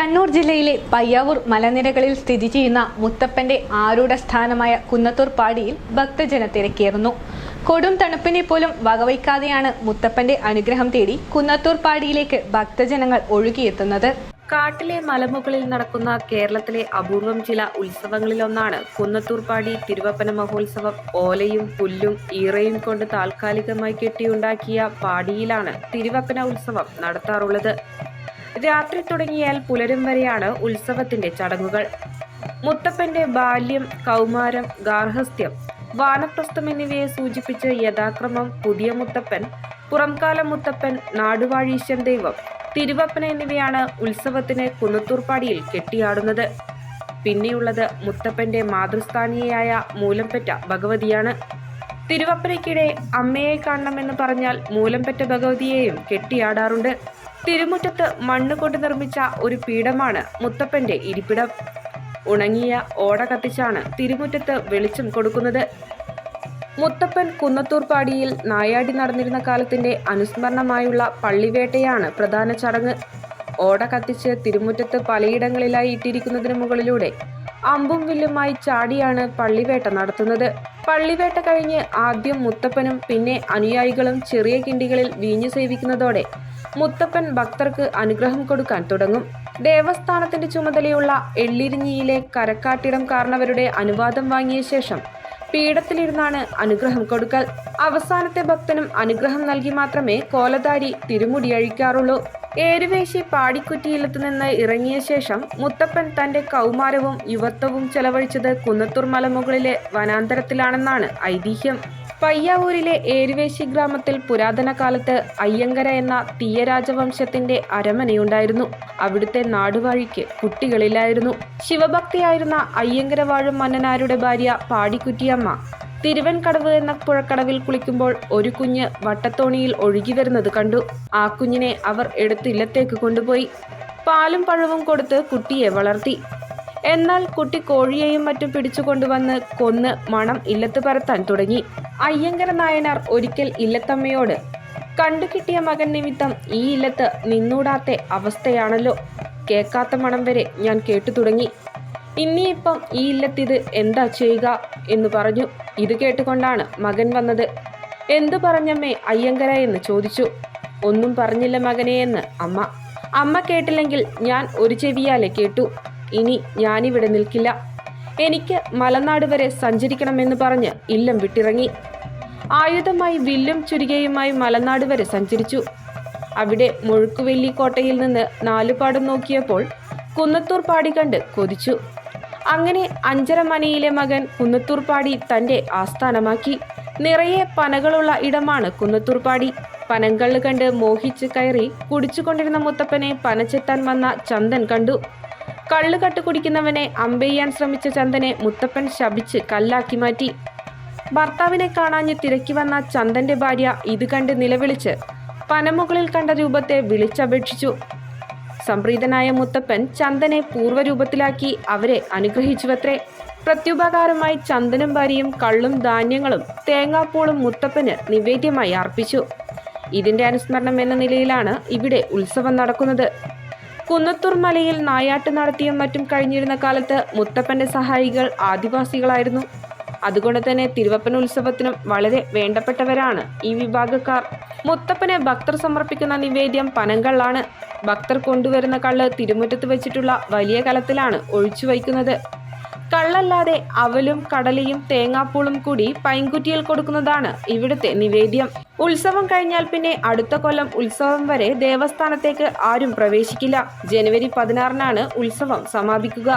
കണ്ണൂർ ജില്ലയിലെ പയ്യാവൂർ മലനിരകളിൽ സ്ഥിതി ചെയ്യുന്ന മുത്തപ്പന്റെ ആരൂഢ സ്ഥാനമായ കുന്നത്തൂർ പാടിയിൽ ഭക്തജന തിരക്കേറുന്നു. കൊടും തണുപ്പിനെ പോലും വകവയ്ക്കാതെയാണ് മുത്തപ്പന്റെ അനുഗ്രഹം തേടി കുന്നത്തൂർ പാടിയിലേക്ക് ഭക്തജനങ്ങൾ ഒഴുകിയെത്തുന്നത്. കാട്ടിലെ മലമുകളിൽ നടക്കുന്ന കേരളത്തിലെ അപൂർവം ചില ഉത്സവങ്ങളിലൊന്നാണ് കുന്നത്തൂർപ്പാടി തിരുവപ്പന മഹോത്സവം. ഓലയും പുല്ലും ഈറയും കൊണ്ട് താൽക്കാലികമായി കെട്ടിയുണ്ടാക്കിയ പാടിയിലാണ് തിരുവപ്പന ഉത്സവം നടത്താറുള്ളത്. രാത്രി തുടങ്ങിയാൽ പുലരും വരെയാണ് ഉത്സവത്തിന്റെ ചടങ്ങുകൾ. മുത്തപ്പന്റെ ബാല്യം കൗമാരം ഗാർഹസ്ഥ്യം വാനപ്രസ്ഥം എന്നിവയെ സൂചിപ്പിച്ച് യഥാക്രമം പുതിയ മുത്തപ്പൻ പുറംകാല മുത്തപ്പൻ നാടുവാഴീശൻ ദൈവം തിരുവപ്പന എന്നിവയാണ് ഉത്സവത്തിന് കുന്നത്തൂർപ്പാടിയിൽ കെട്ടിയാടുന്നത്. പിന്നെയുള്ളത് മുത്തപ്പന്റെ മാതൃസ്ഥാനീയയായ മൂലംപെറ്റ ഭഗവതിയാണ്. തിരുവപ്പനയ്ക്കിടെ അമ്മയെ കാണണമെന്ന് പറഞ്ഞാൽ മൂലംപെറ്റ ഭഗവതിയെയും കെട്ടിയാടാറുണ്ട്. തിരുമുറ്റത്ത് മണ്ണുകൊണ്ട് നിർമ്മിച്ച ഒരു പീഠമാണ് മുത്തപ്പന്റെ ഇരിപ്പിടം. ഉണങ്ങിയ ഓട കത്തിച്ചാണ് തിരുമുറ്റത്ത് വെളിച്ചം കൊടുക്കുന്നത്. മുത്തപ്പൻ കുന്നത്തൂർപ്പാടിയിൽ നായാടി നടന്നിരുന്ന കാലത്തിന്റെ അനുസ്മരണമായുള്ള പള്ളിവേട്ടയാണ് പ്രധാന ചടങ്ങ്. ഓട കത്തിച്ച് തിരുമുറ്റത്ത് പലയിടങ്ങളിലായി ഇട്ടിരിക്കുന്നതിന് മുകളിലൂടെ അമ്പും വില്ലുമായി ചാടിയാണ് പള്ളിവേട്ട നടത്തുന്നത്. പള്ളിവേട്ട കഴിഞ്ഞ് ആദ്യം മുത്തപ്പനും പിന്നെ അനുയായികളും ചെറിയ കിണ്ടികളിൽ വീഞ്ഞു സേവിക്കുന്നതോടെ മുത്തപ്പൻ ഭക്തർക്ക് അനുഗ്രഹം കൊടുക്കാൻ തുടങ്ങും. ദേവസ്ഥാനത്തിന്റെ ചുമതലയുള്ള എള്ളിരിഞ്ഞിയിലെ കരക്കാട്ടിടം കാരണവരുടെ അനുവാദം വാങ്ങിയ ശേഷം പീഠത്തിലിരുന്നാണ് അനുഗ്രഹം കൊടുക്കൽ. അവസാനത്തെ ഭക്തനും അനുഗ്രഹം നൽകി മാത്രമേ കോലധാരി തിരുമുടി അഴിക്കാറുള്ളൂ. ഏരുവേശി പാടിക്കുറ്റിയിലത്തു നിന്ന് ഇറങ്ങിയ ശേഷം മുത്തപ്പൻ തന്റെ കൗമാരവും യുവത്വവും ചെലവഴിച്ചത് കുന്നത്തൂർ മലമുകളിലെ വനാന്തരത്തിലാണെന്നാണ് ഐതിഹ്യം. പയ്യാവൂരിലെ ഏരുവേശി ഗ്രാമത്തിൽ പുരാതന കാലത്ത് അയ്യങ്കര എന്ന തീയരാജവംശത്തിന്റെ അരമനയുണ്ടായിരുന്നു. അവിടുത്തെ നാടുവാഴിക്ക് കുട്ടികളില്ലായിരുന്നു. ശിവഭക്തിയായിരുന്ന അയ്യങ്കര വാഴും മന്നനാരുടെ ഭാര്യ പാടിക്കുറ്റിയമ്മ തിരുവൻകടവ് എന്ന പുഴക്കടവിൽ കുളിക്കുമ്പോൾ ഒരു കുഞ്ഞ് വട്ടത്തോണിയിൽ ഒഴുകി വരുന്നത് കണ്ടു. ആ കുഞ്ഞിനെ അവർ എടുത്ത് ഇല്ലത്തേക്ക് കൊണ്ടുപോയി. പാലും പഴവും കൊടുത്ത് കുട്ടിയെ വളർത്തി. എന്നാൽ കുട്ടി കോഴിയെയും മറ്റും പിടിച്ചു കൊണ്ടുവന്ന് കൊന്ന് മണം ഇല്ലത്ത് പരത്താൻ തുടങ്ങി. അയ്യങ്കര നായനാർ ഒരിക്കൽ ഇല്ലത്തമ്മയോട് കണ്ടു കിട്ടിയ മകൻ നിമിത്തം ഈ ഇല്ലത്ത് നിന്നൂടാത്ത അവസ്ഥയാണല്ലോ. കേക്കാത്ത മണം വരെ ഞാൻ കേട്ടു തുടങ്ങി. ഇനിയിപ്പം ഈ ഇല്ലത്തിത് എന്താ ചെയ്യുക എന്ന് പറഞ്ഞു ഇത് കേട്ടുകൊണ്ടാണ് മകൻ വന്നത്. എന്തു പറഞ്ഞമ്മേ അയ്യങ്കര എന്ന് ചോദിച്ചു. ഒന്നും പറഞ്ഞില്ല മകനെ എന്ന് അമ്മ. അമ്മ കേട്ടില്ലെങ്കിൽ ഞാൻ ഒരു ചെവിയാലെ കേട്ടു. ഇനി ഞാനിവിടെ നിൽക്കില്ല. എനിക്ക് മലനാട് വരെ സഞ്ചരിക്കണമെന്ന് പറഞ്ഞ് ഇല്ലം വിട്ടിറങ്ങി. ആയുധമായി വില്ലും ചുരികയുമായി മലനാട് വരെ സഞ്ചരിച്ചു. അവിടെ മുഴുക്കുവെല്ലി കോട്ടയിൽ നിന്ന് നാലുപാടും നോക്കിയപ്പോൾ കുന്നത്തൂർ പാടി കണ്ട് കൊതിച്ചു. അങ്ങനെ അഞ്ചര മനയിലെ മകൻ കുന്നത്തൂർപ്പാടി തന്റെ ആസ്ഥാനമാക്കി. നിറയെ പനകളുള്ള ഇടമാണ് കുന്നത്തൂർപ്പാടി പനങ്കള്ള് കണ്ട് മോഹിച്ച് കയറി കുടിച്ചുകൊണ്ടിരുന്ന മുത്തപ്പനെ പനച്ചെത്താൻ വന്ന ചന്ദൻ കണ്ടു. കള്ള് കട്ട് കുടിക്കുന്നവനെ അമ്പെയ്യാൻ ശ്രമിച്ച ചന്ദനെ മുത്തപ്പൻ ശപിച്ച് കല്ലാക്കി മാറ്റി. ഭർത്താവിനെ കാണാഞ്ഞ് തിരക്കി വന്ന ചന്ദന്റെ ഭാര്യ ഇത് കണ്ട് നിലവിളിച്ച് പനമുകളിൽ കണ്ട രൂപത്തെ വിളിച്ചപേക്ഷിച്ചു. സംപ്രീതനായ മുത്തപ്പൻ ചന്ദനെ പൂർവരൂപത്തിലാക്കി അവരെ അനുഗ്രഹിച്ചുവത്രേ. പ്രത്യുപകാരമായി ചന്ദനം ഭാര്യയും കള്ളും ധാന്യങ്ങളും തേങ്ങാപ്പൂളും മുത്തപ്പന് നിവേദ്യമായി അർപ്പിച്ചു. ഇതിന്റെ അനുസ്മരണം എന്ന നിലയിലാണ് ഇവിടെ ഉത്സവം നടക്കുന്നത്. കുന്നത്തൂർ മലയിൽ നായാട്ട് നടത്തിയും മറ്റും കഴിഞ്ഞിരുന്ന കാലത്ത് മുത്തപ്പന്റെ സഹായികൾ ആദിവാസികളായിരുന്നു. അതുകൊണ്ട് തന്നെ തിരുവപ്പന ഉത്സവത്തിനും വളരെ വേണ്ടപ്പെട്ടവരാണ് ഈ വിഭാഗക്കാർ. മുത്തപ്പനെ ഭക്തർ സമർപ്പിക്കുന്ന നിവേദ്യം പനങ്കള്ളാണ്. ഭക്തർ കൊണ്ടുവരുന്ന കള്ള് തിരുമുറ്റത്ത് വെച്ചിട്ടുള്ള വലിയ കലത്തിലാണ് ഒഴിച്ചു വയ്ക്കുന്നത്. കള്ളല്ലാതെ അവലും കടലയും തേങ്ങാപ്പൂളും കൂടി പൈൻകുറ്റിയിൽ കൊടുക്കുന്നതാണ് ഇവിടുത്തെ നിവേദ്യം. ഉത്സവം കഴിഞ്ഞാൽ പിന്നെ അടുത്ത കൊല്ലം ഉത്സവം വരെ ദേവസ്ഥാനത്തേക്ക് ആരും പ്രവേശിക്കില്ല. ജനുവരി പതിനാറിനാണ് ഉത്സവം സമാപിക്കുക.